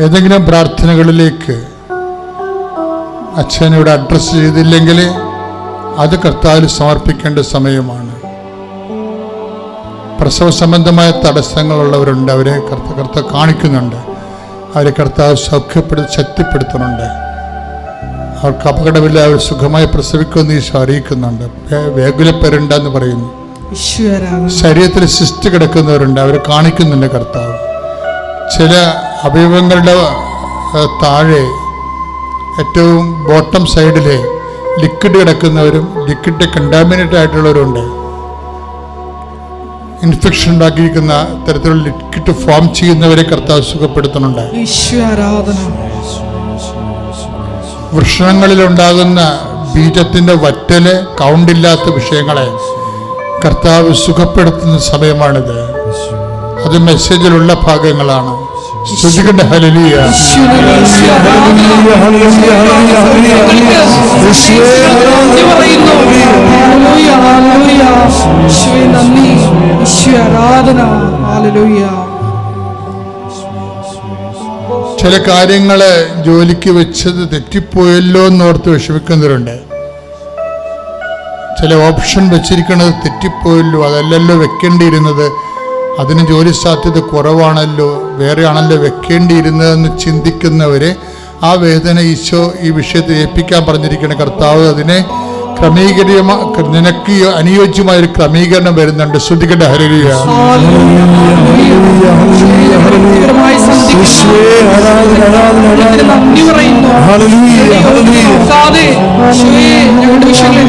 ഏതെങ്കിലും പ്രാർത്ഥനകളിലേക്ക് അച്ഛനോട് അഡ്രസ്സ് ചെയ്തില്ലെങ്കിൽ അത് കർത്താവിൽ സമർപ്പിക്കേണ്ട സമയമാണ്. പ്രസവ സംബന്ധമായ തടസ്സങ്ങളുള്ളവരുണ്ട് അവരെ കർത്ത കർത്ത കാണിക്കുന്നുണ്ട്. അവരെ കർത്താവ് സൗഖ്യപ്പെടുത്തി ശക്തിപ്പെടുത്തുന്നുണ്ട്. അവർക്ക് അപകടമില്ല അവർ സുഖമായി പ്രസവിക്കുമെന്ന് ഈശോ അറിയിക്കുന്നുണ്ട്. വേഗുലപ്പെരുണ്ടെന്ന് പറയുന്നു. ശരീരത്തിൽ സിസ്റ്റ് കിടക്കുന്നവരുണ്ട് അവരെ കാണിക്കുന്നുണ്ട് കർത്താവ്. ചില അവയവങ്ങളുടെ ആ, താഴെ ഏറ്റവും ബോട്ടം സൈഡിൽ ലിക്വിഡ് കിടക്കുന്നവരും ലിക്വിഡ് കണ്ടാമിനേറ്റ് ആയിട്ടുള്ളവരുണ്ട് ഇൻഫെക്ഷൻ ഉണ്ടാക്കിയിരിക്കുന്ന തരത്തിലുള്ള ലിക്വിഡ് ഫോം ചെയ്യുന്നവരെ കർത്താവ് സുഖപ്പെടുത്തുന്നുണ്ട്. വൃഷണങ്ങളിലുണ്ടാകുന്ന ബീജത്തിന്റെ വറ്റൽ കൗണ്ടില്ലാത്ത വിഷയങ്ങളെ കർത്താവ് സുഖപ്പെടുത്തുന്ന സമയമാണിത്. അത് മെസ്സേജിലുള്ള ഭാഗങ്ങളാണ്. ആരാധന ഹാലലൂയ ചില കാര്യങ്ങൾ ജോലിക്ക് വെച്ചത് തെറ്റിപ്പോയല്ലോ എന്നോർത്ത് വിഷമിക്കുന്നവരുണ്ട്. ചില ഓപ്ഷൻ വെച്ചിരിക്കുന്നത് തെറ്റിപ്പോയല്ലോ അതല്ലല്ലോ വെക്കേണ്ടിയിരുന്നത്. അതിന് ജോലി സാധ്യത കുറവാണല്ലോ വേറെ ആണല്ലോ വെക്കേണ്ടിയിരുന്നതെന്ന് ചിന്തിക്കുന്നവരെ ആ വേദന ഈശോ ഈ വിഷയത്തിൽ ഏൽപ്പിക്കാൻ പറഞ്ഞിരിക്കുന്ന കർത്താവ് അതിനെ ക്രമീകരണ നിനക്ക് അനുയോജ്യമായ ഒരു ക്രമീകരണം വരുന്നുണ്ട്. ശ്രദ്ധിക്കേണ്ട ഹരിയ ഞങ്ങളുടെ വിഷയങ്ങളിൽ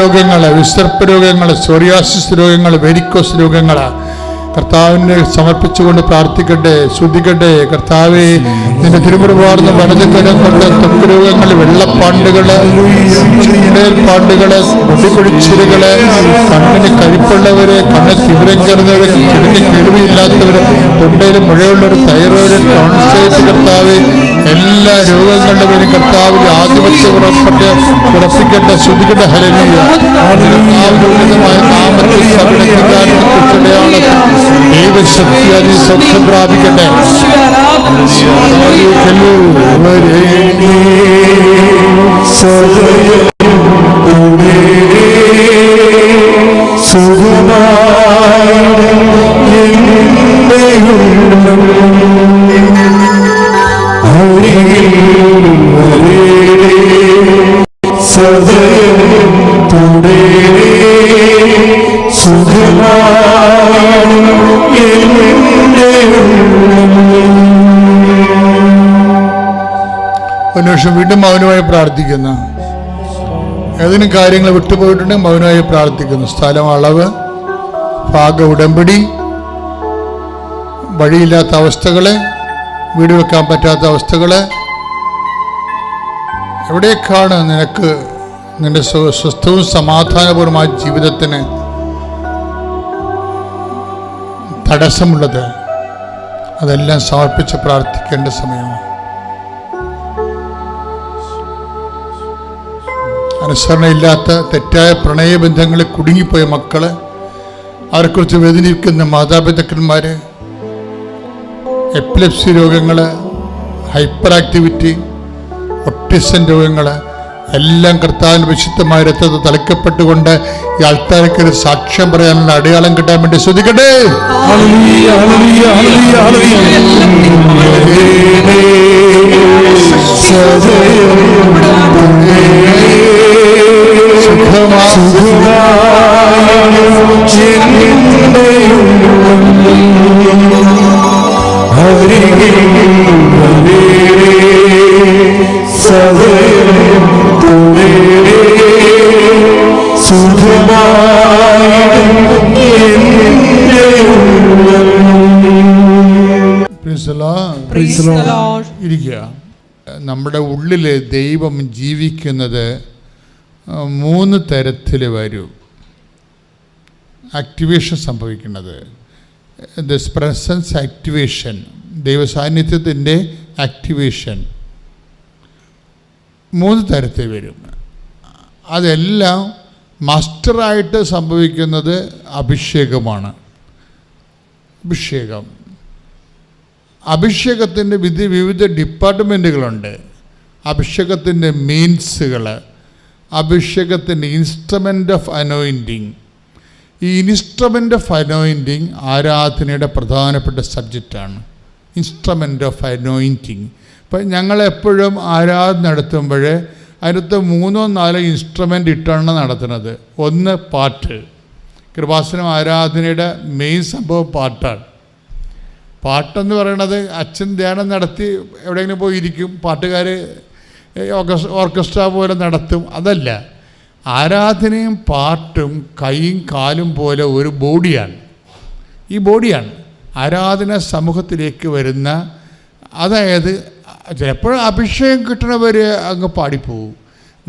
രോഗങ്ങൾ വിസർപ്പ രോഗങ്ങൾ സോറിയാസിസ് രോഗങ്ങൾ വെരിക്കോസ് രോഗങ്ങൾ കർത്താവിനെ സമർപ്പിച്ചുകൊണ്ട് പ്രാർത്ഥിക്കട്ടെ ശ്രുതിക്കട്ടെ കർത്താവെ നിന്റെ തിരുമുറവാർന്ന വലത് കരം കൊണ്ട് തൊക്ക് രോഗങ്ങൾ വെള്ളപ്പാണ്ടുകൾ പാണ്ടുകൾ മുടികൊഴിച്ചിലുകൾ കണ്ണിന് കഴിപ്പുള്ളവര് കണ്ണ് തീവ്രം കയറുന്നവര് കിടക്ക് കേൾവിയില്ലാത്തവര് തൊണ്ടയിൽ മുഴയുള്ളവർ തൈറോയിഡ് കർത്താവ് എല്ലാ രോഗങ്ങളുടെ പേരും കർത്താവിൽ ആധിപത്യം ഉറപ്പിട്ട് ഉറപ്പിക്കേണ്ട ഹരനീയ ഉന്നതമായ നാമത്തിൽ ദൈവശക്തി അതി സൗഖ്യം പ്രാപിക്കട്ടെ. ഈശ്വരാധന സദയം വീണ്ടും മൗനമായി പ്രാർത്ഥിക്കുന്ന. ഏതെങ്കിലും കാര്യങ്ങൾ വിട്ടുപോയിട്ടുണ്ടെങ്കിൽ മൗനമായി പ്രാർത്ഥിക്കുന്നു. സ്ഥലം അളവ് ഭാഗ ഉടമ്പടി വഴിയില്ലാത്ത അവസ്ഥകളെ വീട് വെക്കാൻ പറ്റാത്ത അവസ്ഥകളെ. എവിടേക്കാണ് നിനക്ക് നിന്റെ സ്വ- സ്വസ്ഥവും സമാധാനപൂർവമായ ജീവിതത്തിന് തടസ്സമുള്ളത്? അതെല്ലാം സമർപ്പിച്ച് പ്രാർത്ഥിക്കേണ്ട സമയമാണ്. അനുസരണയില്ലാത്ത തെറ്റായ പ്രണയബന്ധങ്ങളിൽ കുടുങ്ങിപ്പോയ മക്കൾ അവരെക്കുറിച്ച് വേദനിക്കുന്ന മാതാപിതാക്കന്മാര് എപ്പിലെപ്സി രോഗങ്ങൾ ഹൈപ്പർ ആക്ടിവിറ്റി ഒട്ടിസം രോഗങ്ങൾ എല്ലാം കർത്താവിന് വിശുദ്ധമായ രക്തത്തെ തളിക്കപ്പെട്ടുകൊണ്ട് ഈ ആൾക്കാർക്ക് സാക്ഷ്യം പറയാനുള്ള അടയാളം കിട്ടാൻ വേണ്ടി ശ്രദ്ധിക്കട്ടെ. ഹല്ലേലൂയ ഇരിക്കുക. നമ്മുടെ ഉള്ളിൽ ദൈവം ജീവിക്കുന്നത് മൂന്ന് തരത്തിൽ വരും. ആക്ടിവേഷൻ സംഭവിക്കുന്നത്. ദിസ് പ്രസൻസ് ആക്ടിവേഷൻ ദൈവസാന്നിധ്യത്തിന്റെ ആക്ടിവേഷൻ മൂന്ന് തരത്തിൽ വരും. അതെല്ലാം മാസ്റ്ററായിട്ട് സംഭവിക്കുന്നത് അഭിഷേകമാണ്. അഭിഷേകം. അഭിഷേകത്തിന്റെ വിധി വിവിധ ഡിപ്പാർട്ട്മെന്റുകളുണ്ട് അഭിഷേകത്തിന്റെ മീൻസുകൾ അഭിഷേകത്തിന്റെ ഇൻസ്ട്രുമെന്റ് ഓഫ് അനോയിന്റിങ് ഈ ഇൻസ്ട്രുമെന്റ് ഓഫ് അനോയിന്റിങ് ആരാധനയുടെ പ്രധാനപ്പെട്ട സബ്ജക്റ്റാണ് ഇൻസ്ട്രുമെന്റ് ഓഫ് അനോയിന്റിങ് ഇപ്പം ഞങ്ങളെപ്പോഴും ആരാധന നടത്തുമ്പോൾ അതിനകത്ത് മൂന്നോ നാലോ ഇൻസ്ട്രുമെന്റ് ഇട്ടാണ് നടത്തുന്നത്. ഒന്ന് പാട്ട്. കൃപാസനം ആരാധനയുടെ മെയിൻ സംഭവം പാട്ടാണ്. പാട്ടെന്ന് പറയണത് അച്ഛൻ ധ്യാനം നടത്തി എവിടെയെങ്കിലും പോയി ഇരിക്കും പാട്ടുകാർ ഓർക്കസ്ട്ര പോലെ നടത്തും. അതല്ല ആരാധനയും പാട്ടും കൈയും കാലും പോലെ ഒരു ബോഡിയാണ്. ഈ ബോഡിയാണ്. ആരാധന സമൂഹത്തിലേക്ക് വരുന്ന അതായത് ചിലപ്പോൾ അഭിഷേകം കിട്ടണവർ അങ്ങ് പാടിപ്പോവും.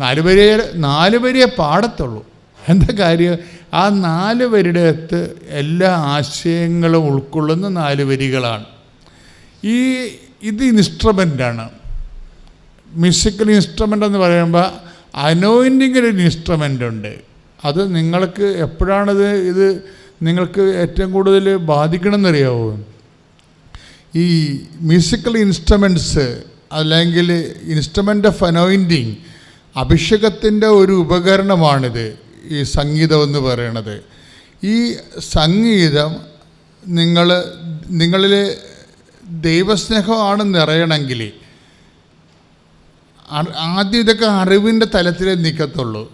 നാല് നാലുപേരെ നാല് വരെയേ പാടത്തുള്ളൂ. എന്താ കാര്യം? ആ നാല് വരിയുടെ അകത്ത് എല്ലാ ആശയങ്ങളും ഉൾക്കൊള്ളുന്ന നാല് വരികളാണ്. ഈ ഇത് ഇൻസ്ട്രുമെന്റാണ് മ്യൂസിക്കൽ ഇൻസ്ട്രുമെന്റ് എന്ന് പറയുമ്പോൾ അനോയിന്റിങ്ങിൽ ഒരു ഇൻസ്ട്രുമെന്റ് ഉണ്ട്. അത് നിങ്ങൾക്ക് എപ്പോഴാണിത് ഇത് നിങ്ങൾക്ക് ഏറ്റവും കൂടുതൽ ബാധിക്കണമെന്നറിയാവോ? ഈ മ്യൂസിക്കൽ ഇൻസ്ട്രുമെന്റ്സ് അല്ലെങ്കിൽ ഇൻസ്ട്രുമെന്റ് ഓഫ് അനോയിന്റിങ് അഭിഷേകത്തിന്റെ ഒരു ഉപകരണമാണിത്. ഈ സംഗീതം എന്ന് പറയണത്. ഈ സംഗീതം നിങ്ങൾ നിങ്ങളിൽ ദൈവസ്നേഹമാണ് നിറയണമെങ്കിൽ ആദ്യം ഇതൊക്കെ അറിവിന്റെ തലത്തിലേ നിൽക്കത്തുള്ളൂ.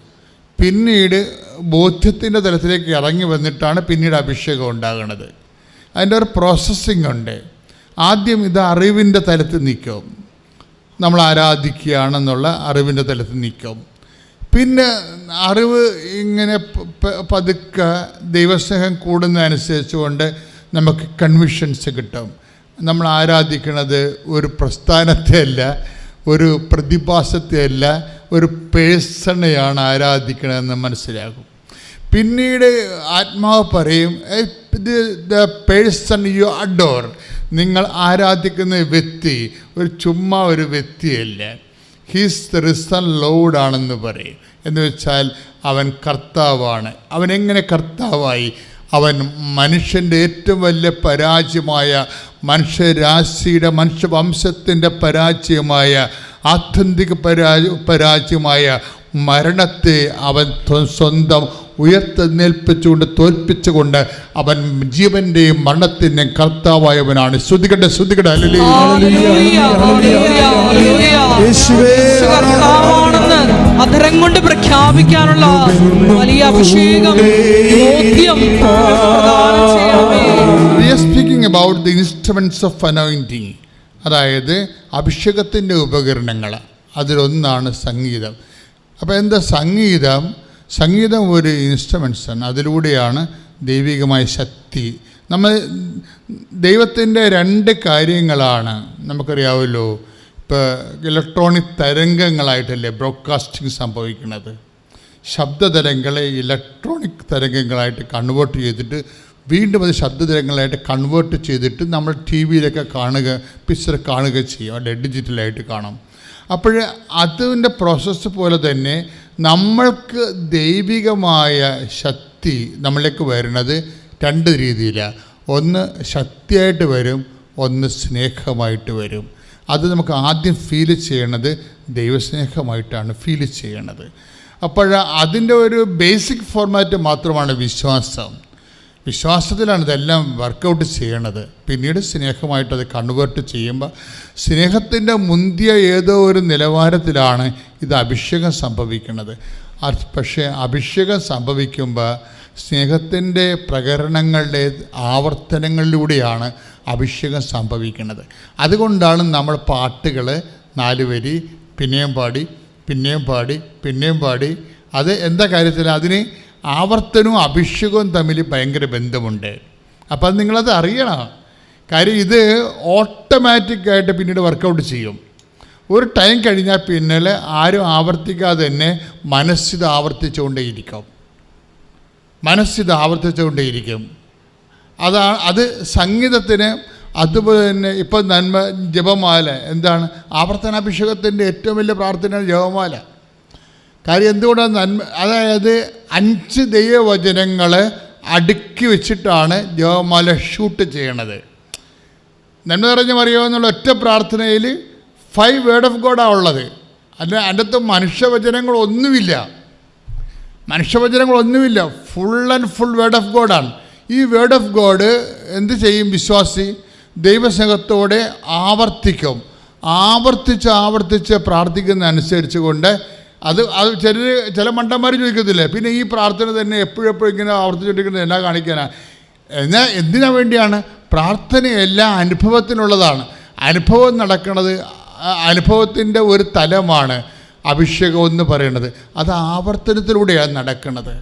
പിന്നീട് ബോധ്യത്തിന്റെ തലത്തിലേക്ക് ഇറങ്ങി വന്നിട്ടാണ് പിന്നീട് അഭിഷേകം ഉണ്ടാകുന്നത് അതിന്റെ ഒരു പ്രോസസ്സിംഗ് ഉണ്ട്. ആദ്യം ഇത് അറിവിന്റെ തലത്തിൽ നിൽക്കും. നമ്മൾ ആരാധിക്കുകയാണെന്നുള്ള അറിവിന്റെ തലത്തിൽ നിൽക്കും. പിന്നെ അറിവ് ഇങ്ങനെ പതുക്കെ ദൈവസ്നേഹം കൂടുന്നതനുസരിച്ച് കൊണ്ട് നമുക്ക് കൺവിഷൻസ് കിട്ടും. നമ്മൾ ആരാധിക്കുന്നത് ഒരു പ്രസ്ഥാനത്തെ അല്ല ഒരു പ്രതിഭാസത്തെ അല്ല ഒരു പേഴ്സണെയാണ് ആരാധിക്കണമെന്ന് മനസ്സിലാകും. പിന്നീട് ആത്മാവ് പറയും ദ പേഴ്സൺ യു അഡോർ. നിങ്ങൾ ആരാധിക്കുന്ന വ്യക്തി ഒരു ചുമ്മാ ഒരു വ്യക്തിയല്ല. ഹീസ് ദ റിസൺ ലോഡാണെന്ന് പറയും. എന്ന് വെച്ചാൽ അവൻ കർത്താവാണ്. അവൻ എങ്ങനെ കർത്താവായി? അവൻ മനുഷ്യന്റെ ഏറ്റവും വലിയ പരാജയമായ മനുഷ്യരാശിയുടെ മനുഷ്യവംശത്തിന്റെ പരാജയമായ ആത്യന്തിക പരാജ പരാജയമായ മരണത്തെ അവൻ സ്വന്തം ഉയർത്തെന്നേൽപ്പിച്ചുകൊണ്ട് തോൽപ്പിച്ചുകൊണ്ട് അവൻ ജീവന്റെയും മരണത്തിന്റെയും കർത്താവായവനാണ്. ശ്രുതികട്ടെ യേശു അധരം കൊണ്ട് പ്രഖ്യാപിക്കാനുള്ള വലിയ അഭിഷേകം speaking about the instruments of anointing അതായത് അഭിഷേകത്തിന്റെ ഉപകരണങ്ങൾ. അതിലൊന്നാണ് സംഗീതം. അപ്പോൾ എന്താ സംഗീതം? സംഗീതം ഒരു ഇൻസ്ട്രുമെൻസാണ് അതിലൂടെയാണ് ദൈവികമായ ശക്തി. നമ്മൾ ദൈവത്തിന്റെ രണ്ട് കാര്യങ്ങളാണ് നമുക്കറിയാമല്ലോ ഇപ്പോൾ ഇലക്ട്രോണിക് തരംഗങ്ങളായിട്ടല്ലേ ബ്രോഡ്കാസ്റ്റിംഗ് സംഭവിക്കുന്നത്. ശബ്ദതരംഗങ്ങളെ ഇലക്ട്രോണിക് തരംഗങ്ങളായിട്ട് കൺവേർട്ട് ചെയ്തിട്ട് വീണ്ടും അത് ശബ്ദതരംഗങ്ങളായിട്ട് കൺവേർട്ട് ചെയ്തിട്ട് നമ്മൾ ടി വിയിലൊക്കെ കാണുക പിക്ചർ കാണുക ചെയ്യും. അല്ലെ ഡിജിറ്റലായിട്ട് കാണാം. അപ്പോൾ അതിന്റെ പ്രോസസ്സ് പോലെ തന്നെ നമ്മൾക്ക് ദൈവികമായ ശക്തി നമ്മളിലേക്ക് വരുന്നത് രണ്ട് രീതിയിലാണ് ഒന്ന് ശക്തിയായിട്ട് വരും ഒന്ന് സ്നേഹമായിട്ട് വരും. അത് നമുക്ക് ആദ്യം ഫീൽ ചെയ്യണത് ദൈവസ്നേഹമായിട്ടാണ് ഫീൽ ചെയ്യണത്. അപ്പോൾ അതിന്റെ ഒരു ബേസിക് ഫോർമാറ്റ് മാത്രമാണ് വിശ്വാസം. വിശ്വാസത്തിലാണ് ഇതെല്ലാം വർക്കൗട്ട് ചെയ്യണത്. പിന്നീട് സ്നേഹമായിട്ട് അത് കൺവേർട്ട് ചെയ്യുമ്പോൾ സ്നേഹത്തിന്റെ മുന്തിയ ഏതോ ഒരു നിലവാരത്തിലാണ് ഇത് അഭിഷേകം സംഭവിക്കുന്നത്. പക്ഷേ അഭിഷേകം സംഭവിക്കുമ്പോൾ സ്നേഹത്തിന്റെ പ്രകരണങ്ങളുടെ ആവർത്തനങ്ങളിലൂടെയാണ് അഭിഷേകം സംഭവിക്കുന്നത്. അതുകൊണ്ടാണ് നമ്മൾ പാട്ടുകൾ നാല് വരി പിന്നെയും പാടി പിന്നെയും പാടി പിന്നെയും പാടി. അത് എന്താ കാര്യത്തിൽ അതിന് ആവർത്തനവും അഭിഷേകവും തമ്മിൽ ഭയങ്കര ബന്ധമുണ്ട്. അപ്പം നിങ്ങളത് അറിയണം. കാര്യം ഇത് ഓട്ടോമാറ്റിക്കായിട്ട് പിന്നീട് വർക്കൗട്ട് ചെയ്യും. ഒരു ടൈം കഴിഞ്ഞാൽ പിന്നെ ആരും ആവർത്തിക്കാതെ തന്നെ മനസ്സിത് ആവർത്തിച്ചുകൊണ്ടേയിരിക്കും. മനസ്സിത് ആവർത്തിച്ചുകൊണ്ടേയിരിക്കും. അതാണ് അത് സംഗീതത്തിന് അതുപോലെ തന്നെ ഇപ്പം നന്മ ജപമാല എന്താണ്? ആവർത്തനാഭിഷേകത്തിന്റെ ഏറ്റവും വലിയ പ്രാർത്ഥന ജപമാല. കാര്യം എന്തുകൊണ്ടാണ് നന്മ അതായത് അഞ്ച് ദൈവവചനങ്ങൾ അടുക്കി വെച്ചിട്ടാണ് ജപമാല ഷൂട്ട് ചെയ്യണത്. നന്മ നിറഞ്ഞ മറിയോ എന്നുള്ള ഒറ്റ പ്രാർത്ഥനയിൽ ഫൈവ് വേർഡ് ഓഫ് ഗോഡാണ് ഉള്ളത്. അല്ല അതിന്റെ മനുഷ്യവചനങ്ങളൊന്നുമില്ല. മനുഷ്യവചനങ്ങളൊന്നുമില്ല full and full word of ഗോഡാണ് ഈ വേർഡ് ഓഫ് ഗോഡ് എന്ത് ചെയ്യും വിശ്വാസി? ദൈവസ്നേഹത്തോടെ ആവർത്തിക്കും. ആവർത്തിച്ച് ആവർത്തിച്ച് പ്രാർത്ഥിക്കുന്ന അനുസരിച്ച് കൊണ്ട് അത് അത് ചില ചില മണ്ടന്മാർ ചോദിക്കത്തില്ലേ? പിന്നെ ഈ പ്രാർത്ഥന തന്നെ എപ്പോഴും എപ്പോഴും ഇങ്ങനെ ആവർത്തിച്ചിട്ടിരിക്കുന്നത് എന്നാ കാണിക്കാനാണ് എന്നാൽ എന്തിനാ വേണ്ടിയാണ്? പ്രാർത്ഥനയെല്ലാം അനുഭവത്തിനുള്ളതാണ്. അനുഭവം നടക്കുന്നത് അനുഭവത്തിന്റെ ഒരു തലമാണ് അഭിഷേകം എന്ന് പറയുന്നത്. അത് ആവർത്തനത്തിലൂടെയാണ് നടക്കുന്നത്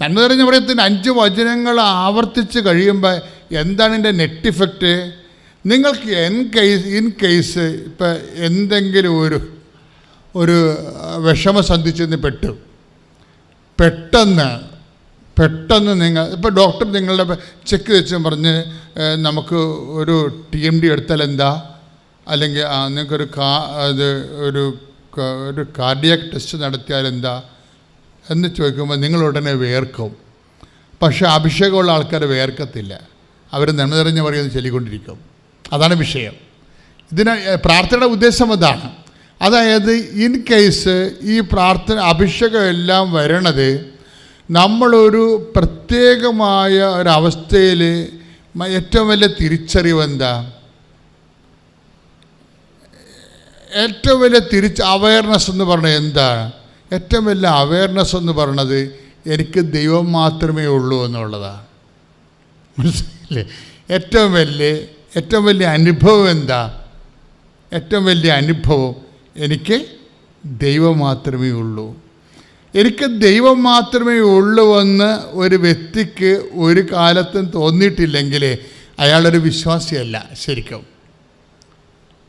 നന്മ നിറഞ്ഞ പറയത്തിന് അഞ്ച് വചനങ്ങൾ ആവർത്തിച്ച് കഴിയുമ്പോൾ എന്താണ് എന്റെ നെറ്റ് ഇഫക്റ്റ്? നിങ്ങൾക്ക് എൻ കേസ് ഇൻ കേസ് ഇപ്പം എന്തെങ്കിലും ഒരു ഒരു വിഷമസന്ധി ചെന്ന് പെട്ടു. പെട്ടെന്ന് പെട്ടെന്ന് നിങ്ങൾ ഇപ്പോൾ ഡോക്ടർ നിങ്ങളുടെ ചെക്ക് വെച്ച് പറഞ്ഞ് നമുക്ക് ഒരു ടി എം ഡി എടുത്താൽ എന്താ? അല്ലെങ്കിൽ നിങ്ങൾക്കൊരു കാ അത് ഒരു ഒരു കാർഡിയാക് ടെസ്റ്റ് നടത്തിയാൽ എന്താ? എന്ന് ചോദിക്കുമ്പോൾ നിങ്ങൾ ഉടനെ വേർക്കും. പക്ഷേ അഭിഷേകമുള്ള ആൾക്കാർ വേർക്കത്തില്ല. അവർ നന്മ പറയുന്നത് ചൊല്ലിക്കൊണ്ടിരിക്കും. അതാണ് വിഷയം. ഇതിന് പ്രാർത്ഥനയുടെ ഉദ്ദേശം അതാണ്. അതായത് ഇൻ കേസ് ഈ പ്രാർത്ഥന അഭിഷേകം എല്ലാം വരണത് നമ്മളൊരു പ്രത്യേകമായ ഒരവസ്ഥയിൽ ഏറ്റവും വലിയ തിരിച്ചറിവ് എന്താ? ഏറ്റവും വലിയ തിരിച്ച് അവയർനെസ് എന്ന് പറഞ്ഞത് എന്താണ് ഏറ്റവും വലിയ അവയർനെസ് എന്ന് പറഞ്ഞത് എനിക്ക് ദൈവം മാത്രമേ ഉള്ളൂ എന്നുള്ളതാണ് മനസ്സിലായില്ലേ? ഏറ്റവും വലിയ ഏറ്റവും വലിയ അനുഭവം എന്താ? ഏറ്റവും വലിയ അനുഭവം എനിക്ക് ദൈവം മാത്രമേ ഉള്ളൂ. എനിക്ക് ദൈവം മാത്രമേ ഉള്ളൂ എന്ന് ഒരു വ്യക്തിക്ക് ഒരു കാലത്തും തോന്നിയിട്ടില്ലെങ്കിൽ അയാളൊരു വിശ്വാസിയല്ല ശരിക്കും.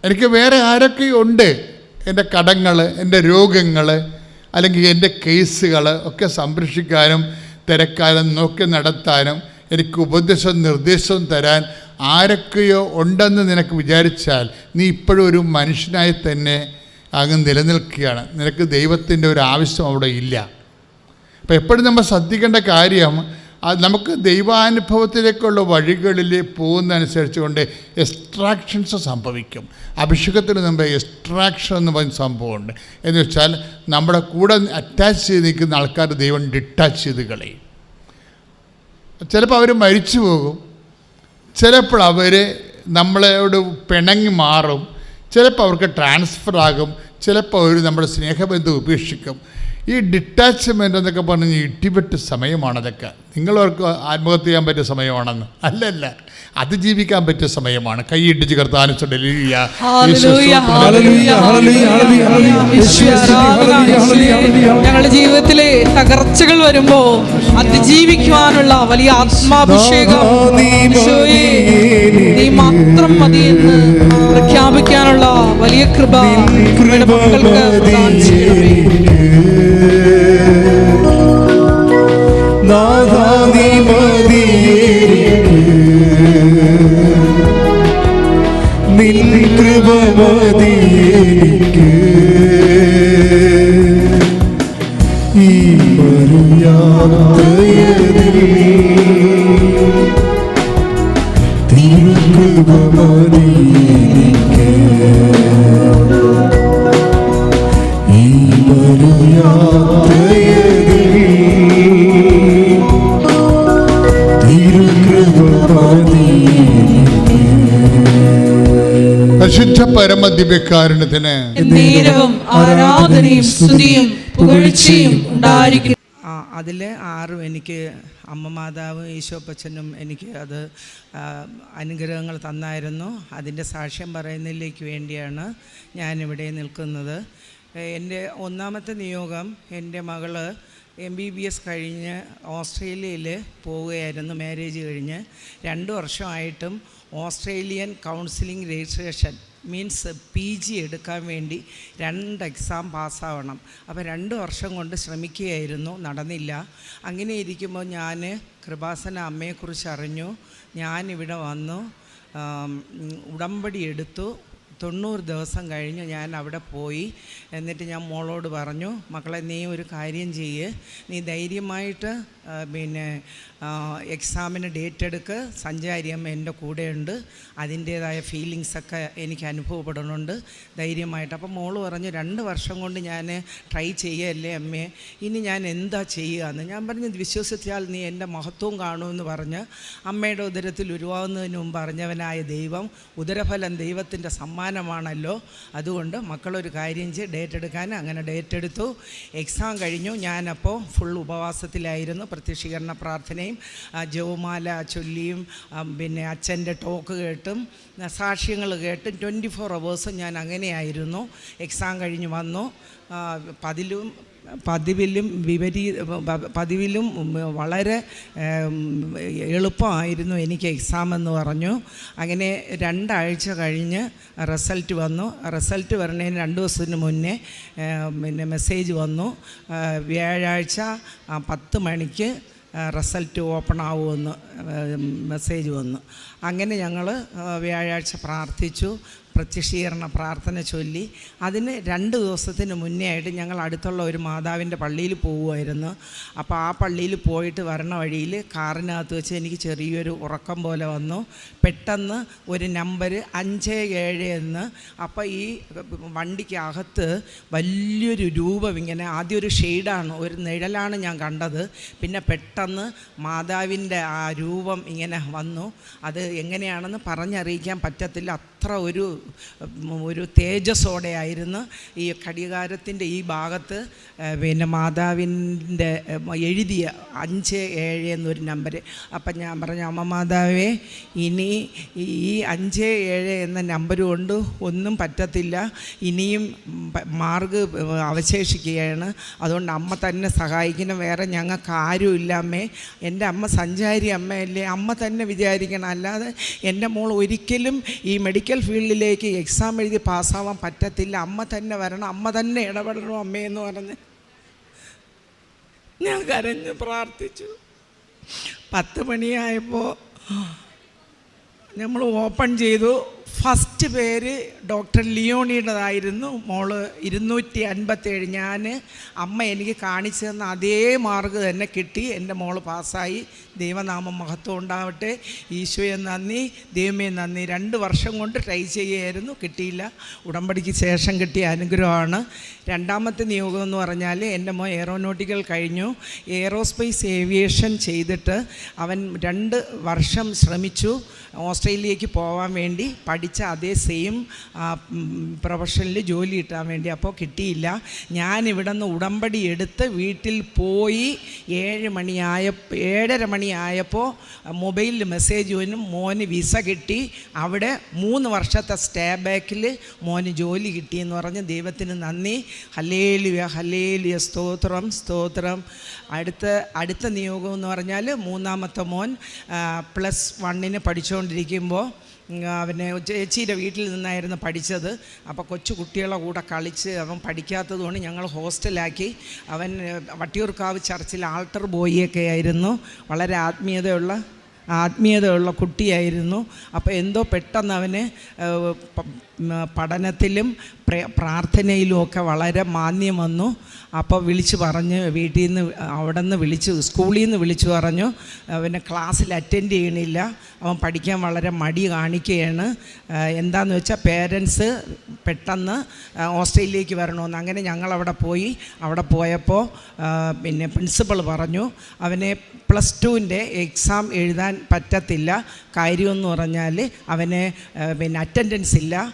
എനിക്ക് വേറെ ആരൊക്കെ ഉണ്ട്? എന്റെ കടങ്ങൾ എന്റെ രോഗങ്ങൾ അല്ലെങ്കിൽ എന്റെ കേസുകൾ ഒക്കെ സംരക്ഷിക്കാനും തിരക്കാനും നോക്കി നടത്താനും എനിക്ക് ഉപദേശം നിർദ്ദേശവും തരാൻ ആരൊക്കെയോ ഉണ്ടെന്ന് നിനക്ക് വിചാരിച്ചാൽ നീ ഇപ്പോഴും ഒരു മനുഷ്യനായി തന്നെ അങ്ങ് നിലനിൽക്കുകയാണ്. നിനക്ക് ദൈവത്തിന്റെ ഒരു ആവശ്യം അവിടെ ഇല്ല. അപ്പോൾ എപ്പോഴും നമ്മൾ ശ്രദ്ധിക്കേണ്ട കാര്യം നമുക്ക് ദൈവാനുഭവത്തിലേക്കുള്ള വഴികളിൽ പോകുന്നതനുസരിച്ച് കൊണ്ട് എക്സ്ട്രാക്ഷൻസ് സംഭവിക്കും. അഭിഷേകത്തിന് മുമ്പ് എക്സ്ട്രാക്ഷൻ എന്ന് പറയുന്ന സംഭവമുണ്ട്. എന്ന് വെച്ചാൽ നമ്മുടെ കൂടെ അറ്റാച്ച് ചെയ്ത് നിൽക്കുന്ന ആൾക്കാർ ദൈവം ഡിറ്റാച്ച് ചെയ്ത് കളയും. ചിലപ്പോൾ അവർ മരിച്ചു പോകും. ചിലപ്പോൾ അവർ നമ്മളോട് പിണങ്ങി മാറും. ചിലപ്പോൾ അവർക്ക് ട്രാൻസ്ഫർ ആകും ചിലപ്പോൾ അവർ നമ്മുടെ സ്നേഹബന്ധം ഉപേക്ഷിക്കും. ഈ ഡിറ്റാച്ച്മെന്റ് എന്നൊക്കെ പറഞ്ഞ് ഇടിപെട്ട് സമയമാണ് അതൊക്കെ നിങ്ങളവർക്ക് ആത്മഹത്യ ചെയ്യാൻ പറ്റിയ സമയമാണെന്ന്. അല്ലല്ല. അതിജീവിക്കാൻ പറ്റിയ സമയമാണ്. കൈയിട്ട്. ഞങ്ങളുടെ ജീവിതത്തിലെ തകർച്ചകൾ വരുമ്പോ അതിജീവിക്കുവാനുള്ള വലിയ ആത്മാഭിഷേകം. നീ മാത്രം മതി എന്ന് പ്രഖ്യാപിക്കാനുള്ള വലിയ കൃപ ഞങ്ങളുടെ മക്കൾക്ക് പ്രദാനം ചെയ്യണമേ. നാഥാ നീ മതി കൃപ മതി എനിക്ക്. ഈ മരുയാത്രയതിൽ ആ അതിൽ ആറും എനിക്ക് അമ്മ മാതാവും ഈശോപ്പച്ചനും എനിക്ക് അത് അനുഗ്രഹങ്ങൾ തന്നായിരുന്നു. അതിന്റെ സാക്ഷ്യം പറയുന്നതിലേക്ക് വേണ്ടിയാണ് ഞാനിവിടെ നിൽക്കുന്നത്. എന്റെ ഒന്നാമത്തെ നിയോഗം എന്റെ മകൾ എം ബി ബി എസ് കഴിഞ്ഞ് ഓസ്ട്രേലിയയിൽ പോവുകയായിരുന്നു മാരേജ് കഴിഞ്ഞ്. രണ്ട് വർഷമായിട്ടും Australian counselling registration means P G എടുക്കാൻ വേണ്ടി രണ്ട് എക്സാം പാസ്സാവണം അപ്പോൾ രണ്ട് വർഷം കൊണ്ട് ശ്രമിക്കുകയായിരുന്നു നടന്നില്ല. അങ്ങനെ ഇരിക്കുമ്പോൾ ഞാൻ കൃപാസന അമ്മയെക്കുറിച്ച് അറിഞ്ഞു. ഞാനിവിടെ വന്നു ഉടമ്പടി എടുത്തു. തൊണ്ണൂറ് ദിവസം കഴിഞ്ഞ് ഞാൻ അവിടെ പോയി. എന്നിട്ട് ഞാൻ മോളോട് പറഞ്ഞു മക്കളെ നീ ഒരു കാര്യം ചെയ്യ്. നീ ധൈര്യമായിട്ട് പിന്നെ എക്സാമിന് ഡേറ്റ് എടുക്ക്. സഞ്ചാരിയമ്മ എന്റെ കൂടെയുണ്ട്. അതിന്റേതായ ഫീലിങ്സൊക്കെ എനിക്ക് അനുഭവപ്പെടുന്നുണ്ട് ധൈര്യമായിട്ട്. അപ്പം മോൾ പറഞ്ഞു രണ്ട് വർഷം കൊണ്ട് ഞാൻ ട്രൈ ചെയ്യല്ലേ അമ്മേ? ഇനി ഞാൻ എന്താ ചെയ്യുകയെന്ന് ഞാൻ പറഞ്ഞു വിശ്വസിച്ചാൽ നീ എന്റെ മഹത്വം കാണുമെന്ന് പറഞ്ഞ് അമ്മയുടെ ഉദരത്തിൽ ഉരുവാകുന്നതിന് മുമ്പ് അറിഞ്ഞവനായ ദൈവം ഉദരഫലം ദൈവത്തിന്റെ സമ്മാനമാണല്ലോ അതുകൊണ്ട് മക്കളൊരു കാര്യം ചെയ്ത് ഡേറ്റ് എടുക്കാൻ. അങ്ങനെ ഡേറ്റ് എടുത്തു. എക്സാം കഴിഞ്ഞു. ഞാനപ്പോൾ ഫുൾ ഉപവാസത്തിലായിരുന്നു. പ്രത്യക്ഷീകരണ പ്രാർത്ഥനയും ജവമാല ചൊല്ലിയും പിന്നെ അച്ഛന്റെ ടോക്ക് കേട്ടും സാക്ഷ്യങ്ങൾ കേട്ടും. ട്വന്റി ഫോർ അവേഴ്സും ഞാൻ അങ്ങനെയായിരുന്നു. എക്സാം കഴിഞ്ഞ് വന്നു. പതിലും പതിവിലും വിപരീ പതിവിലും വളരെ എളുപ്പമായിരുന്നു എനിക്ക് എക്സാം എന്ന് പറഞ്ഞു. അങ്ങനെ രണ്ടാഴ്ച കഴിഞ്ഞ് റിസൾട്ട് വന്നു. റിസൾട്ട് വരുന്നതിന് രണ്ട് ദിവസത്തിന് മുന്നേ പിന്നെ മെസ്സേജ് വന്നു. വ്യാഴാഴ്ച പത്ത് മണിക്ക് റിസൾട്ട് ഓപ്പൺ ആവുമെന്ന് മെസ്സേജ് വന്നു. അങ്ങനെ ഞങ്ങൾ വ്യാഴാഴ്ച പ്രാർത്ഥിച്ചു. പ്രത്യക്ഷീകരണ പ്രാർത്ഥന ചൊല്ലി. അതിന് രണ്ട് ദിവസത്തിന് മുന്നേ ആയിട്ട് ഞങ്ങൾ അടുത്തുള്ള ഒരു മാതാവിന്റെ പള്ളിയിൽ പോവുമായിരുന്നു അപ്പോൾ ആ പള്ളിയിൽ പോയിട്ട് വരണ വഴിയിൽ കാറിനകത്ത് വെച്ച് എനിക്ക് ചെറിയൊരു ഉറക്കം പോലെ വന്നു. പെട്ടെന്ന് ഒരു നമ്പർ അഞ്ച് ഏഴ് എന്ന്. അപ്പോൾ ഈ വണ്ടിക്കകത്ത് വലിയൊരു രൂപം ഇങ്ങനെ ആദ്യം ഒരു ഷെയ്ഡാണ് ഒരു നിഴലാണ് ഞാൻ കണ്ടത്. പിന്നെ പെട്ടെന്ന് മാതാവിന്റെ ആ രൂപം ഇങ്ങനെ വന്നു. അത് എങ്ങനെയാണെന്ന് പറഞ്ഞറിയിക്കാൻ പറ്റത്തില്ല. അത്ര ഒരു ഒരു തേജസ്സോടെ ആയിരുന്നു ഈ ഘടികാരത്തിന്റെ ഈ ഭാഗത്ത് പിന്നെ മാതാവിന്റെ എഴുതിയ അഞ്ച് ഏഴ് എന്നൊരു നമ്പർ അപ്പം ഞാൻ പറഞ്ഞു അമ്മ മാതാവേ ഇനി ഈ അഞ്ച് ഏഴ് എന്ന നമ്പർ കൊണ്ട് ഒന്നും പറ്റത്തില്ല. ഇനിയും മാർഗ് അവശേഷിക്കുകയാണ്. അതുകൊണ്ട് അമ്മ തന്നെ സഹായിക്കണം. വേറെ ഞങ്ങൾക്ക് ആരും അമ്മേ. എന്റെ അമ്മ സഞ്ചാരി അമ്മയല്ലേ. അമ്മ തന്നെ വിചാരിക്കണം. അല്ലാതെ എന്റെ മോൾ ഒരിക്കലും ഈ മെഡിക്കൽ ഫീൽഡിലേക്ക് എക്സാം എഴുതി പാസ്സാവാൻ പറ്റത്തില്ല. അമ്മ തന്നെ വരണം. അമ്മ തന്നെ ഇടപെടണം അമ്മയെന്ന് പറഞ്ഞ്. ഞാൻ കരഞ്ഞ് പ്രാർത്ഥിച്ചു. പത്ത് മണിയായപ്പോൾ നമ്മൾ ഓപ്പൺ ചെയ്തു. ഫസ്റ്റ് പേര് ഡോക്ടർ ലിയോണിയുടേതായിരുന്നു. മോൾ ഇരുന്നൂറ്റി അൻപത്തേഴ് ഞാൻ അമ്മ എനിക്ക് കാണിച്ചു തന്ന അതേ മാർഗ് തന്നെ കിട്ടി. എന്റെ മോൾ പാസ്സായി. ദൈവനാമം മഹത്വം ഉണ്ടാവട്ടെ. ഈശോയെ നന്ദി. ദൈവമേ നന്ദി. രണ്ട് വർഷം കൊണ്ട് ട്രൈ ചെയ്യുകയായിരുന്നു കിട്ടിയില്ല. ഉടമ്പടിക്ക് ശേഷം കിട്ടിയ അനുഗ്രഹമാണ്. രണ്ടാമത്തെ നിയോഗം എന്ന് പറഞ്ഞാൽ എന്റെ മോൻ എയറോനോട്ടിക്കൽ കഴിഞ്ഞു. എയറോസ്പേസ് ഏവിയേഷൻ ചെയ്തിട്ട് അവൻ രണ്ട് വർഷം ശ്രമിച്ചു. ഓസ്ട്രേലിയക്ക് പോകാൻ വേണ്ടി പഠിച്ച അതേ സെയിം പ്രൊഫഷനിൽ ജോലി കിട്ടാൻ വേണ്ടി അപ്പോൾ കിട്ടിയില്ല. ഞാൻ ഇവിടെ നിന്ന് ഉടമ്പടി എടുത്ത് വീട്ടിൽ പോയി ഏഴ് മണിയായ ഏഴര മണിയായപ്പോൾ മൊബൈലിൽ മെസ്സേജ് വരും മോന് വിസ കിട്ടി. അവിടെ മൂന്ന് വർഷത്തെ സ്റ്റേ ബാക്കിൽ മോന് ജോലി കിട്ടിയെന്ന് പറഞ്ഞ് ദൈവത്തിന് നന്ദി. ഹലേലിയ ഹലേലിയ സ്തോത്രം സ്തോത്രം. അടുത്ത അടുത്ത നിയോഗം എന്ന് പറഞ്ഞാൽ മൂന്നാമത്തെ മോൻ പ്ലസ് വണ്ണിന് പഠിച്ചുകൊണ്ടിരിക്കുമ്പോൾ അവന് ചേച്ചിയുടെ വീട്ടിൽ നിന്നായിരുന്നു പഠിച്ചത്. അപ്പോൾ കൊച്ചു കുട്ടികളെ കൂടെ കളിച്ച് അവൻ പഠിക്കാത്തത് കൊണ്ട് ഞങ്ങൾ ഹോസ്റ്റലാക്കി. അവൻ വട്ടിയൂർക്കാവ് ചർച്ചിൽ ആൾട്ടർ ബോയിയൊക്കെ ആയിരുന്നു. വളരെ ആത്മീയതയുള്ള ആത്മീയതയുള്ള കുട്ടിയായിരുന്നു. അപ്പോൾ എന്തോ പെട്ടെന്ന് അവന് പഠനത്തിലും പ്ര- പ്രാർത്ഥനയിലും ഒക്കെ വളരെ മാന്യം വന്നു. അപ്പോൾ വിളിച്ചു പറഞ്ഞു വീട്ടിൽ നിന്ന് അവിടെ നിന്ന് വിളിച്ചു സ്കൂളിൽ നിന്ന് വിളിച്ചു പറഞ്ഞു. പിന്നെ ക്ലാസ്സിൽ അറ്റൻഡ് ചെയ്യണില്ല. അവൻ പഠിക്കാൻ വളരെ മടി കാണിക്കുകയാണ്. എന്താണെന്ന് വെച്ചാൽ പേരൻസ് പെട്ടെന്ന് ഓസ്ട്രേലിയയിലേക്ക് വരണമെന്ന്. അങ്ങനെ ഞങ്ങളവിടെ പോയി. അവിടെ പോയപ്പോൾ പിന്നെ പ്രിൻസിപ്പൾ പറഞ്ഞു അവനെ പ്ലസ് ടുവിന്റെ എക്സാം എഴുതാൻ പറ്റത്തില്ല. കാര്യമെന്ന് പറഞ്ഞാൽ അവനെ പിന്നെ അറ്റൻഡൻസ് ഇല്ല.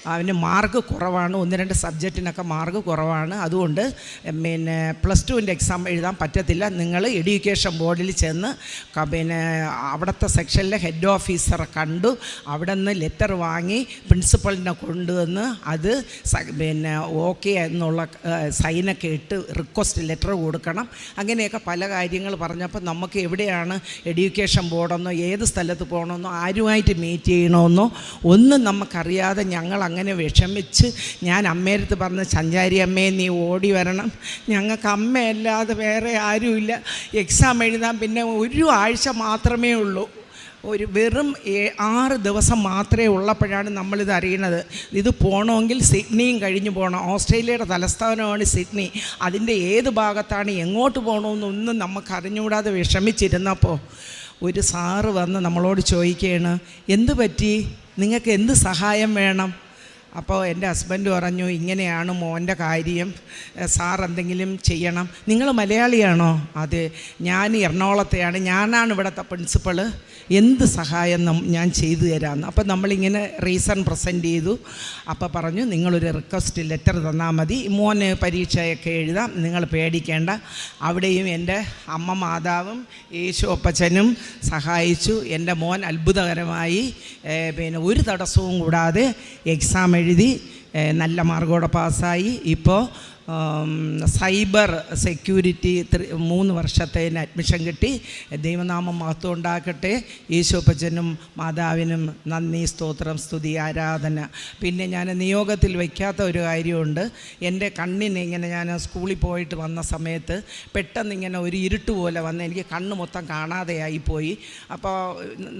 അവന് മാർക്ക് കുറവാണ്. ഒന്ന് രണ്ട് സബ്ജക്റ്റിനൊക്കെ മാർക്ക് കുറവാണ്. അതുകൊണ്ട് പിന്നെ പ്ലസ് ടുവിന്റെ എക്സാം എഴുതാൻ പറ്റത്തില്ല. നിങ്ങൾ എഡ്യൂക്കേഷൻ ബോർഡിൽ ചെന്ന് പിന്നെ അവിടുത്തെ സെക്ഷനിലെ ഹെഡ് ഓഫീസറെ കണ്ടു. അവിടെ നിന്ന് ലെറ്റർ വാങ്ങി പ്രിൻസിപ്പളിനെ കൊണ്ടുവന്ന് അത് പിന്നെ ഓക്കെ എന്നുള്ള സൈനൊക്കെ ഇട്ട് റിക്വസ്റ്റ് ലെറ്റർ കൊടുക്കണം. അങ്ങനെയൊക്കെ പല കാര്യങ്ങൾ പറഞ്ഞപ്പോൾ നമുക്ക് എവിടെയാണ് എഡ്യൂക്കേഷൻ ബോർഡെന്നോ ഏത് സ്ഥലത്ത് പോകണമെന്നോ ആരുമായിട്ട് മീറ്റ് ചെയ്യണമെന്നോ ഒന്നും നമുക്കറിയാതെ ഞങ്ങൾ അങ്ങനെ വിഷമിച്ച് ഞാൻ അമ്മയടുത്ത് പറഞ്ഞ് സഞ്ചാരി അമ്മയെ നീ ഓടി വരണം. ഞങ്ങൾക്ക് അമ്മയല്ലാതെ വേറെ ആരുമില്ല. എക്സാം എഴുതാൻ പിന്നെ ഒരു ആഴ്ച മാത്രമേ ഉള്ളൂ. ഒരു വെറും ആറ് ദിവസം മാത്രമേ ഉള്ളപ്പോഴാണ് നമ്മളിത് അറിയണത്. ഇത് പോകണമെങ്കിൽ സിഡ്നിയും കഴിഞ്ഞു പോകണം ഓസ്ട്രേലിയയുടെ തലസ്ഥാനമാണ് സിഡ്നി. അതിന്റെ ഏത് ഭാഗത്താണ് എങ്ങോട്ട് പോകണമെന്നൊന്നും നമുക്ക് അറിഞ്ഞുകൂടാതെ വിഷമിച്ചിരുന്നപ്പോൾ ഒരു സാറ് വന്ന് നമ്മളോട് ചോദിക്കുകയാണ് എന്ത് പറ്റി? നിങ്ങൾക്ക് എന്ത് സഹായം വേണം? അപ്പോൾ എന്റെ ഹസ്ബൻഡ് പറഞ്ഞു ഇങ്ങനെയാണ് മോന്റെ കാര്യം. സാർ എന്തെങ്കിലും ചെയ്യണം. നിങ്ങൾ മലയാളിയാണോ? അതെ ഞാൻ എറണാകുളത്തെയാണ്. ഞാനാണ് ഇവിടുത്തെ പ്രിൻസിപ്പൾ എന്ത് സഹായം ഞാൻ ചെയ്തു തരാമെന്ന് അപ്പോൾ നമ്മളിങ്ങനെ റീസൺ പ്രസന്റ് ചെയ്തു. അപ്പോൾ പറഞ്ഞു നിങ്ങളൊരു റിക്വസ്റ്റ് ലെറ്റർ തന്നാൽ മതി. മോന് പരീക്ഷയൊക്കെ എഴുതാം നിങ്ങൾ പേടിക്കേണ്ട. അവിടെയും എന്റെ അമ്മ മാതാവും യേശു അപ്പച്ചനും സഹായിച്ചു. എന്റെ മോൻ അത്ഭുതകരമായി പിന്നെ ഒരു തടസ്സവും കൂടാതെ എക്സാം എഴുതി നല്ല മാർക്കോടെ പാസ്സായി. ഇപ്പോൾ സൈബർ സെക്യൂരിറ്റി മൂന്ന് വർഷത്തേന് അഡ്മിഷൻ കിട്ടി. ദൈവനാമം മഹത്വം ഉണ്ടാക്കട്ടെ യേശോപ്പച്ചനും മാതാവിനും നന്ദി സ്തോത്രം സ്തുതി ആരാധന. പിന്നെ ഞാൻ നിയോഗത്തിൽ വയ്ക്കാത്ത ഒരു കാര്യമുണ്ട്. എന്റെ കണ്ണിന് ഇങ്ങനെ ഞാൻ സ്കൂളിൽ പോയിട്ട് വന്ന സമയത്ത് പെട്ടെന്ന് ഇങ്ങനെ ഒരു ഇരുട്ട് പോലെ വന്ന് എനിക്ക് കണ്ണ് മൊത്തം കാണാതെയായി പോയി. അപ്പോൾ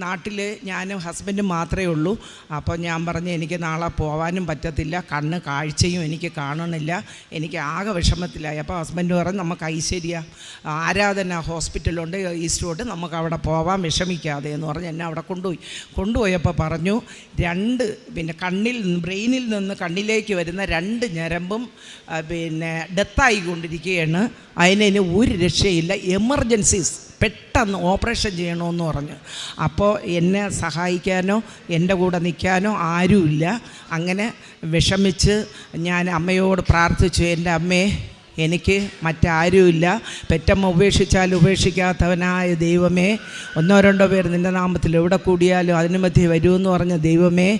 നാട്ടിൽ ഞാനും ഹസ്ബൻഡും മാത്രമേ ഉള്ളൂ. അപ്പോൾ ഞാൻ പറഞ്ഞു എനിക്ക് നാളെ പോകാനും പറ്റത്തില്ല. കണ്ണ് കാഴ്ചയും എനിക്ക് കാണണില്ല. എനിക്ക് ആകെ വിഷമത്തിലായി. അപ്പോൾ ഹസ്ബൻഡ് പറഞ്ഞ് നമുക്ക് ഐശ്വര്യ ആരാധന ഹോസ്പിറ്റലുണ്ട് ഈസ്റ്റ് റോഡ്. നമുക്ക് അവിടെ പോവാൻ വിഷമിക്കാതെ എന്ന് പറഞ്ഞ് എന്നെ അവിടെ കൊണ്ടുപോയി. കൊണ്ടുപോയപ്പോൾ പറഞ്ഞു രണ്ട് പിന്നെ കണ്ണിൽ ബ്രെയിനിൽ നിന്ന് കണ്ണിലേക്ക് വരുന്ന രണ്ട് ഞരമ്പും പിന്നെ ഡെത്തായിക്കൊണ്ടിരിക്കുകയാണ് അതിന് ഒരു രക്ഷയില്ല. എമർജൻസീസ്. പെട്ടെന്ന് ഓപ്പറേഷൻ ചെയ്യണമെന്ന് പറഞ്ഞു. അപ്പോൾ എന്നെ സഹായിക്കാനോ എന്റെ കൂടെ നിൽക്കാനോ ആരുമില്ല. അങ്ങനെ വിഷമിച്ച് ഞാൻ അമ്മയോട് പ്രാർത്ഥിച്ചു എന്റെ അമ്മേ എനിക്ക് മറ്റാരുമില്ല. പെറ്റമ്മ ഉപേക്ഷിച്ചാൽ ഉപേക്ഷിക്കാത്തവനായ ദൈവമേ ഒന്നോ രണ്ടോ പേർ നിന്റെ നാമത്തിൽ എവിടെ കൂടിയാലും അതിനു മധ്യേ വരുമെന്ന് പറഞ്ഞ ദൈവമേ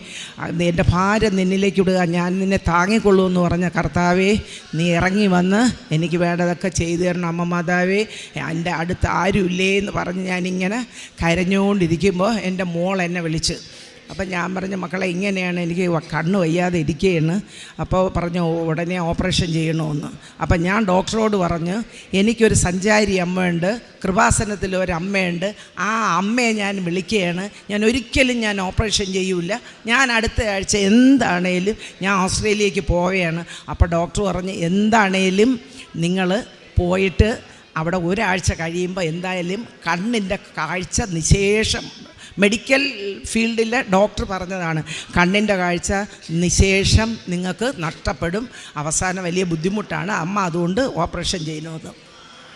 എന്റെ ഭാരം നിന്നിലേക്ക് വിടുക ഞാൻ നിന്നെ താങ്ങിക്കൊള്ളുമെന്ന് പറഞ്ഞ കർത്താവേ നീ ഇറങ്ങി വന്ന് എനിക്ക് വേണ്ടതൊക്കെ ചെയ്തു തരണം അമ്മ മാതാവേ. എന്റെ അടുത്ത് ആരുമില്ലേ എന്ന് പറഞ്ഞ് ഞാനിങ്ങനെ കരഞ്ഞുകൊണ്ടിരിക്കുമ്പോൾ എന്റെ മോൾ എന്നെ വിളിച്ച് അപ്പം ഞാൻ പറഞ്ഞു മക്കളെ ഇങ്ങനെയാണ് എനിക്ക് കണ്ണ് വയ്യാതെ ഇരിക്കുകയാണ് അപ്പോൾ പറഞ്ഞു ഉടനെ ഓപ്പറേഷൻ ചെയ്യണമെന്ന് അപ്പം ഞാൻ ഡോക്ടറോട് പറഞ്ഞ് എനിക്കൊരു സഞ്ചാരി അമ്മയുണ്ട് കൃപാസനത്തിൽ ഒരു അമ്മയുണ്ട്. ആ അമ്മയെ ഞാൻ വിളിക്കുകയാണ്. ഞാൻ ഒരിക്കലും ഞാൻ ഓപ്പറേഷൻ ചെയ്യൂല. ഞാൻ അടുത്ത ആഴ്ച എന്താണേലും ഞാൻ ഓസ്ട്രേലിയക്ക് പോവുകയാണ്. അപ്പോൾ ഡോക്ടർ പറഞ്ഞ് എന്താണേലും നിങ്ങൾ പോയിട്ട് അവിടെ ഒരാഴ്ച കഴിയുമ്പോൾ എന്തായാലും കണ്ണിന്റെ കാഴ്ച നിശേഷം മെഡിക്കൽ ഫീൽഡിലെ ഡോക്ടർ പറഞ്ഞതാണ് കണ്ണിന്റെ കാഴ്ച നിശേഷം നിങ്ങൾക്ക് നഷ്ടപ്പെടും. അവസാനം വലിയ ബുദ്ധിമുട്ടാണ്. അമ്മ അതുകൊണ്ട് ഓപ്പറേഷൻ ചെയ്യുന്നത്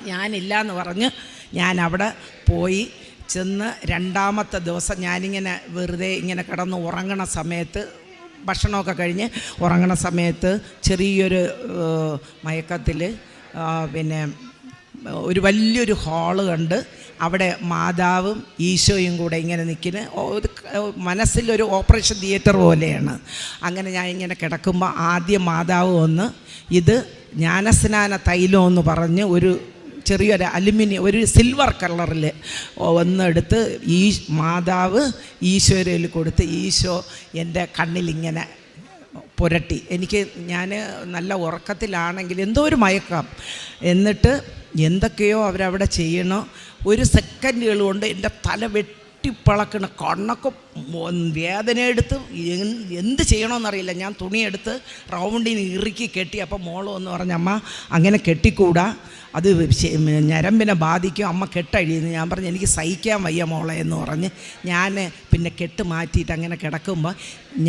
ഞാനില്ല എന്ന് പറഞ്ഞ് ഞാൻ അവിടെ പോയി ചെന്ന് രണ്ടാമത്തെ ദിവസം ഞാനിങ്ങനെ വെറുതെ ഇങ്ങനെ കിടന്ന് ഉറങ്ങണ സമയത്ത് ഭക്ഷണമൊക്കെ കഴിഞ്ഞ് ഉറങ്ങണ സമയത്ത് ചെറിയൊരു മയക്കത്തിൽ പിന്നെ ഒരു വലിയൊരു ഹാൾ കണ്ട് അവിടെ മാതാവും ഈശോയും കൂടെ ഇങ്ങനെ നിൽക്കുന്ന മനസ്സിലൊരു ഓപ്പറേഷൻ തിയേറ്റർ പോലെയാണ്. അങ്ങനെ ഞാൻ ഇങ്ങനെ കിടക്കുമ്പോൾ ആദ്യം മാതാവ് വന്ന് ഇത് ജ്ഞാനസ്നാന തൈലം എന്ന് പറഞ്ഞ് ഒരു ചെറിയൊരു അലുമിനിയം ഒരു സിൽവർ കളറിൽ ഒന്നെടുത്ത് ഈ മാതാവ് ഈശോയിൽ കൊടുത്ത് ഈശോ എന്റെ കണ്ണിലിങ്ങനെ പുരട്ടി. എനിക്ക് ഞാൻ നല്ല ഉറക്കത്തിലാണെങ്കിൽ എന്തോ ഒരു മയക്കാം. എന്നിട്ട് എന്തൊക്കെയോ അവരവിടെ ചെയ്യണോ. ഒരു സെക്കൻഡുകൾ കൊണ്ട് എന്റെ തല വെട്ടിപ്പളക്കണ. കണ്ണൊക്കെ വേദന എടുത്ത് എന്ത് ചെയ്യണമെന്നറിയില്ല ഞാൻ തുണിയെടുത്ത് റൗണ്ടിൽ നിന്ന് ഇറുക്കി കെട്ടി. അപ്പോൾ മോളോ എന്ന് പറഞ്ഞ അമ്മ അങ്ങനെ കെട്ടിക്കൂടാ. അത് ഞരമ്പിനെ ബാധിക്കും. അമ്മ കെട്ടഴിയുന്നു. ഞാൻ പറഞ്ഞു എനിക്ക് സഹിക്കാൻ വയ്യ മോളെ എന്ന് പറഞ്ഞ് ഞാൻ പിന്നെ കെട്ട് മാറ്റിയിട്ട് അങ്ങനെ കിടക്കുമ്പോൾ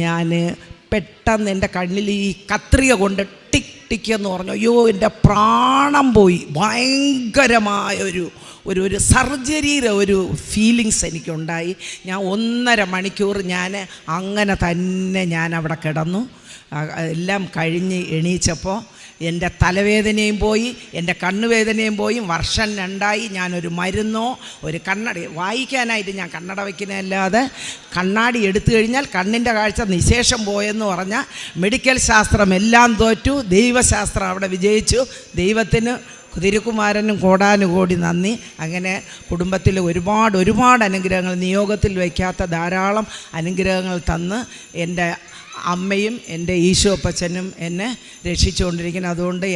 ഞാൻ പെട്ടെന്ന് എന്റെ കണ്ണിൽ ഈ കത്രിക കൊണ്ട് ടിക് ടിക്ക് എന്ന് പറഞ്ഞു. അയ്യോ എന്റെ പ്രാണം പോയി. ഭയങ്കരമായ ഒരു ഒരു ഒരു സർജറിയുടെ ഒരു ഫീലിങ്സ് എനിക്കുണ്ടായി. ഞാൻ ഒന്നര മണിക്കൂർ ഞാൻ അങ്ങനെ തന്നെ ഞാൻ അവിടെ കിടന്നു. എല്ലാം കഴിഞ്ഞ് എണീച്ചപ്പോൾ എന്റെ തലവേദനയും പോയി എന്റെ കണ്ണുവേദനയും പോയി വർഷം രണ്ടായി ഞാനൊരു മരുന്നോ ഒരു കണ്ണട വായിക്കാനായിട്ട് ഞാൻ കണ്ണട വയ്ക്കുന്നതല്ലാതെ കണ്ണാടി എടുത്തു കഴിഞ്ഞാൽ കണ്ണിന്റെ കാഴ്ച നിശേഷം പോയെന്ന് പറഞ്ഞാൽ മെഡിക്കൽ ശാസ്ത്രം എല്ലാം തോറ്റു ദൈവശാസ്ത്രം അവിടെ വിജയിച്ചു. ദൈവത്തിന് തിരുക്കുമാരനും കോടാനുകോടി നന്ദി. അങ്ങനെ കുടുംബത്തിൽ ഒരുപാട് ഒരുപാട് അനുഗ്രഹങ്ങൾ നിയോഗത്തിൽ വയ്ക്കാത്ത ധാരാളം അനുഗ്രഹങ്ങൾ തന്ന് എന്റെ അമ്മയും എന്റെ ഈശോ അപ്പച്ചനും എന്നെ രക്ഷിച്ചുകൊണ്ടിരിക്കുന്നത് അതുകൊണ്ട്